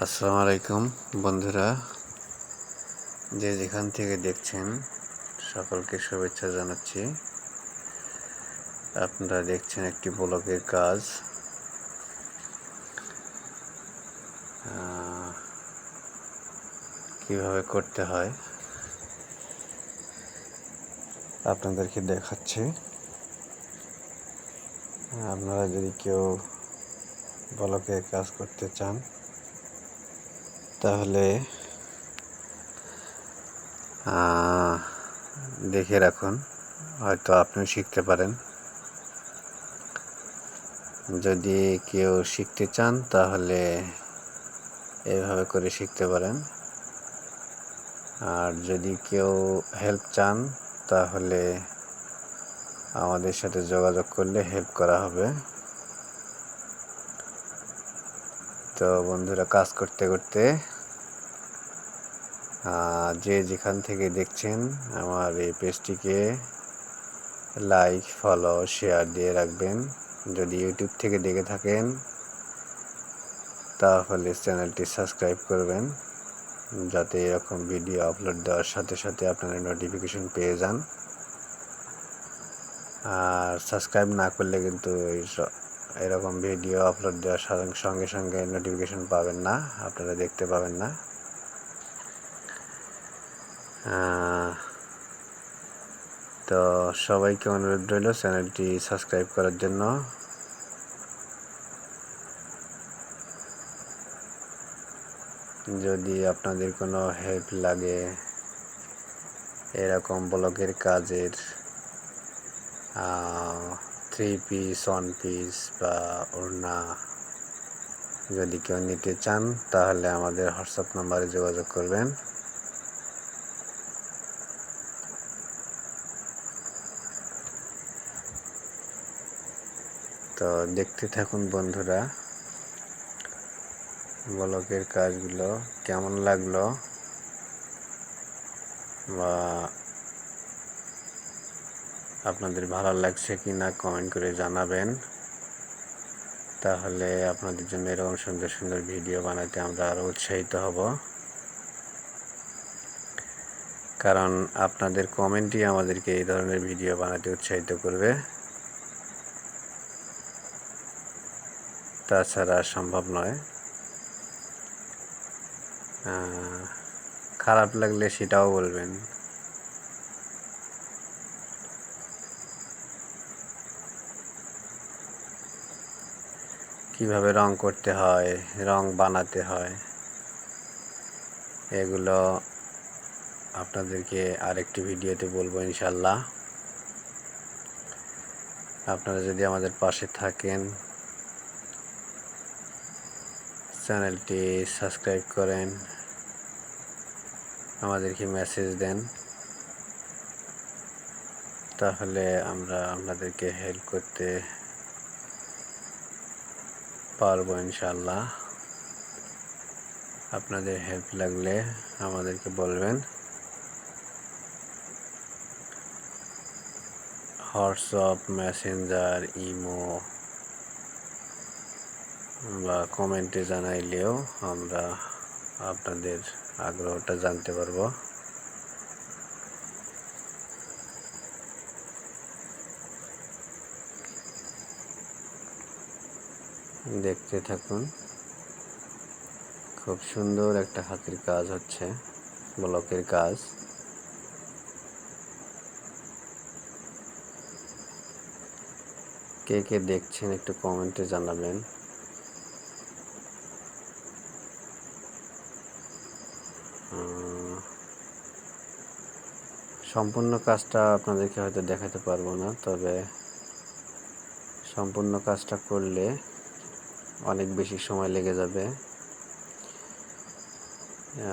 আসসালামু আলাইকুম বন্ধুরা। যে যেখান থেকে দেখছেন, সকলকে শুভেচ্ছা জানাচ্ছি। আপনারা দেখছেন একটি ব্লগের কাজ। কীভাবে করতে হয়, আপনাদেরকে দেখাচ্ছি। আপনারা যদি কেউ ব্লকের কাজ করতে চান তাহলে দেখে রাখুন। হয়তো আপনিও শিখতে পারেন। যদি কেউ শিখতে চান, তাহলে এভাবে করে শিখতে পারেন। আর যদি কেউ হেল্প চান, তাহলে আমাদের সাথে যোগাযোগ করলে হেল্প করা হবে। তো বন্ধুরা, কাজ করতে করতে যে যেখান থেকে দেখছেন আমার এই পেজটিকে লাইক, ফলো, শেয়ার দিয়ে রাখবেন। যদি ইউটিউব থেকে দেখে থাকেন, তাহলে চ্যানেলটি সাবস্ক্রাইব করবেন, যাতে এরকম ভিডিও আপলোড দেওয়ার সাথে সাথে আপনারা নোটিফিকেশন পেয়ে যান। আর সাবস্ক্রাইব না করলে কিন্তু এরকম ভিডিও আপলোড দেওয়ার সঙ্গে সঙ্গে নোটিফিকেশন পাবেন না, আপনারা দেখতে পাবেন না। তো সবাইকে অনুরোধ রইল চ্যানেলটি সাবস্ক্রাইব করার জন্য। যদি আপনাদের কোনো হেল্প লাগে এরকম ব্লগের কাজের থ্রি পিস ওয়ান পিস বা ওড়না যদি কেউ নিতে চান, তাহলে আমাদের হোয়াটসঅ্যাপ নাম্বারে যোগাযোগ করবেন। তো দেখতে থাকুন বন্ধুরা ব্লকের কাজগুলো কেমন লাগল বা আপনাদের ভালো লাগছে কি না কমেন্ট করে জানাবেন। তাহলে আপনাদের জন্য এরকম সুন্দর সুন্দর ভিডিও বানাতে আমরা আরও উৎসাহিত হব। কারণ আপনাদের কমেন্টই আমাদেরকে এই ধরনের ভিডিও বানাতে উৎসাহিত করবে। তাছাড়া সম্ভব নয়। খারাপ লাগলে সেটাও বলবেন। কীভাবে রং করতে হয়, রং বানাতে হয়, এগুলো আপনাদেরকে আরেকটি ভিডিওতে বলব ইনশাল্লাহ। আপনারা যদি আমাদের পাশে থাকেন চ্যানেলটি সাবস্ক্রাইব করেন। আমাদেরকে মেসেজ দেন। তাহলে আমরা আপনাদেরকে হেল্প করতে পারব ইনশাল্লাহ আপনাদের হেল্প লাগলে আমাদেরকে বলবেন। হোয়াটসঅ্যাপ, মেসেঞ্জার, ইমো বা কমেন্টে জানাইলেও আমরা আপনাদের আগ্রহটা জানতে পারব। দেখতে থাকুন, খুব সুন্দর একটা হাতের কাজ হচ্ছে, ব্লকের কাজ। কে কে দেখছেন একটু কমেন্টে জানাবেন। সম্পূর্ণ কাজটা আপনাদেরকে হয়তো দেখাতে পারব না, তবে সম্পূর্ণ কাজটা করলে অনেক বেশি সময় লেগে যাবে।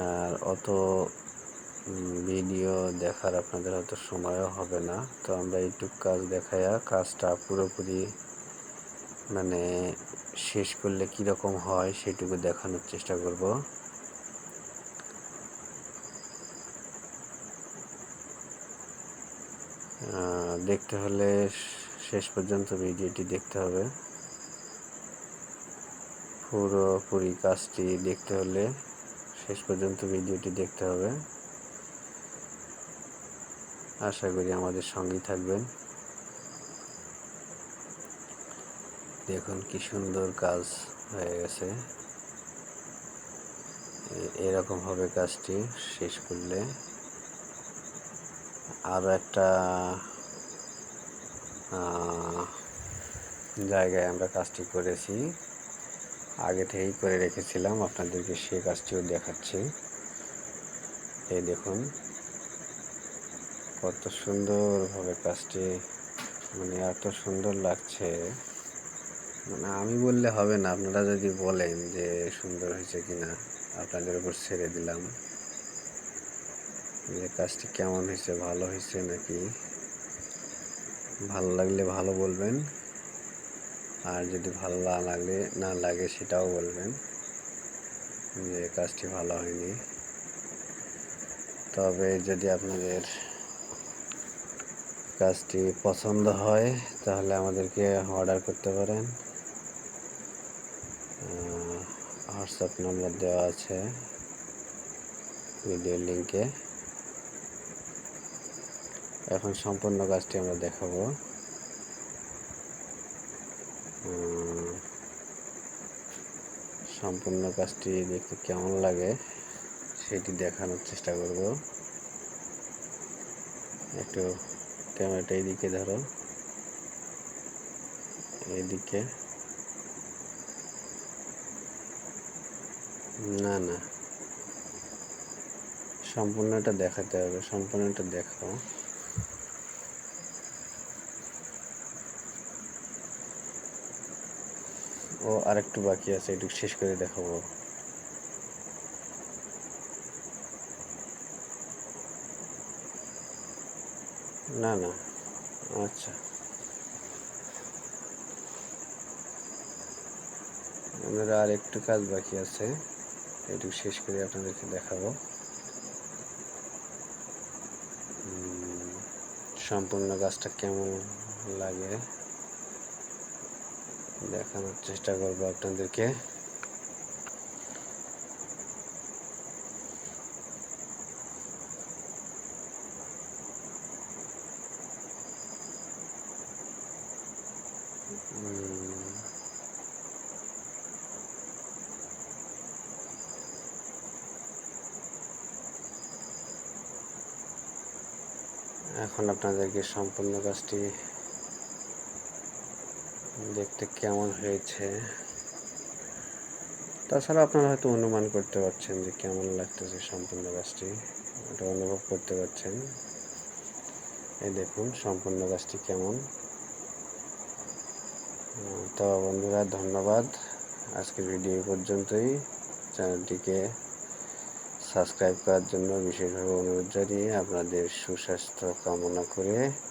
আর অত ভিডিও দেখার আপনাদের হয়তো সময়ও হবে না। তো আমরা এইটুক কাজ দেখায়া কাজটা পুরোপুরি মানে শেষ করলে কীরকম হয় সেটুকু দেখানোর চেষ্টা করব। দেখতে হলে শেষ পর্যন্ত ভিডিওটি দেখতে হবে। পুরোপুরি কাজটি দেখতে হলে শেষ পর্যন্ত ভিডিওটি দেখতে হবে। আশা করি আমাদের সঙ্গেই থাকবেন। দেখুন কি সুন্দর কাজ হয়ে গেছে। এরকম হবে কাজটি শেষ করলে। আরও একটা জায়গায় আমরা কাজটি করেছি। আগে থেকেই করে রেখেছিলাম, আপনাদেরকে সে কাজটিও দেখাচ্ছি। এই দেখুন, কত সুন্দরভাবে কাজটি মানে এত সুন্দর লাগছে। মানে আমি বললে হবে না, আপনারা যদি বলেন যে সুন্দর হয়েছে কিনা, আপনাদের উপর ছেড়ে দিলাম। যে কাজটি কেমন হয়েছে, ভালো হয়েছে নাকি? ভালো লাগলে ভালো বলবেন। আর যদি ভালো না লাগলে, না লাগে সেটাও বলবেন যে কাজটি ভালো হয়নি। তবে যদি আপনাদের কাজটি পছন্দ হয়, তাহলে আমাদেরকে অর্ডার করতে পারেন। হোয়াটসঅ্যাপ নম্বর দেওয়া আছে। ভিডিও লিঙ্কে এখন সম্পূর্ণ কাজটি আমরা দেখাবো। সম্পূর্ণ কাজটি দেখতে কেমন লাগে সেটি দেখানোর চেষ্টা করব। একটু ক্যামেরাটা এইদিকে ধরো। এইদিকে। না না। সম্পূর্ণটা দেখাতে হবে, সম্পূর্ণটা দেখো ও আরেকটু বাকি আছে, একটু শেষ করে দেখাবো। না না আচ্ছা। আমাদের আর একটু কাজ বাকি আছে, একটু শেষ করে আপনাদেরকে দেখাবো। সম্পূর্ণ গাছটা কেমন লাগে? দেখানোর চেষ্টা করব আপনাদেরকে। এখন আপনাদেরকে সম্পূর্ণ কাজটি দেখতে কেমন হয়েছে? তাছাড়া আপনারা হয়তো অনুমান করতে পারছেন যে কেমন লাগতেছে সম্পূর্ণ গাছটি। এটা অনুভব করতে পারছেন। এই দেখুন, সম্পূর্ণ গাছটি কেমন। তো বন্ধুরা, ধন্যবাদ। আজকের ভিডিও পর্যন্তই। চ্যানেলটিকে সাবস্ক্রাইব করার জন্য বিশেষভাবে অনুরোধ জানিয়ে আপনাদের সুস্বাস্থ্য কামনা করে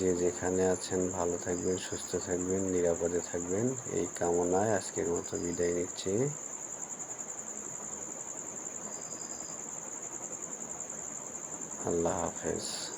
যে যেখানে আছেন ভালো থাকবেন, সুস্থ থাকবেন, নিরাপদে থাকবেন। এই কামনায় আজকের মতো বিদায় নিচ্ছি। আল্লাহ হাফেজ।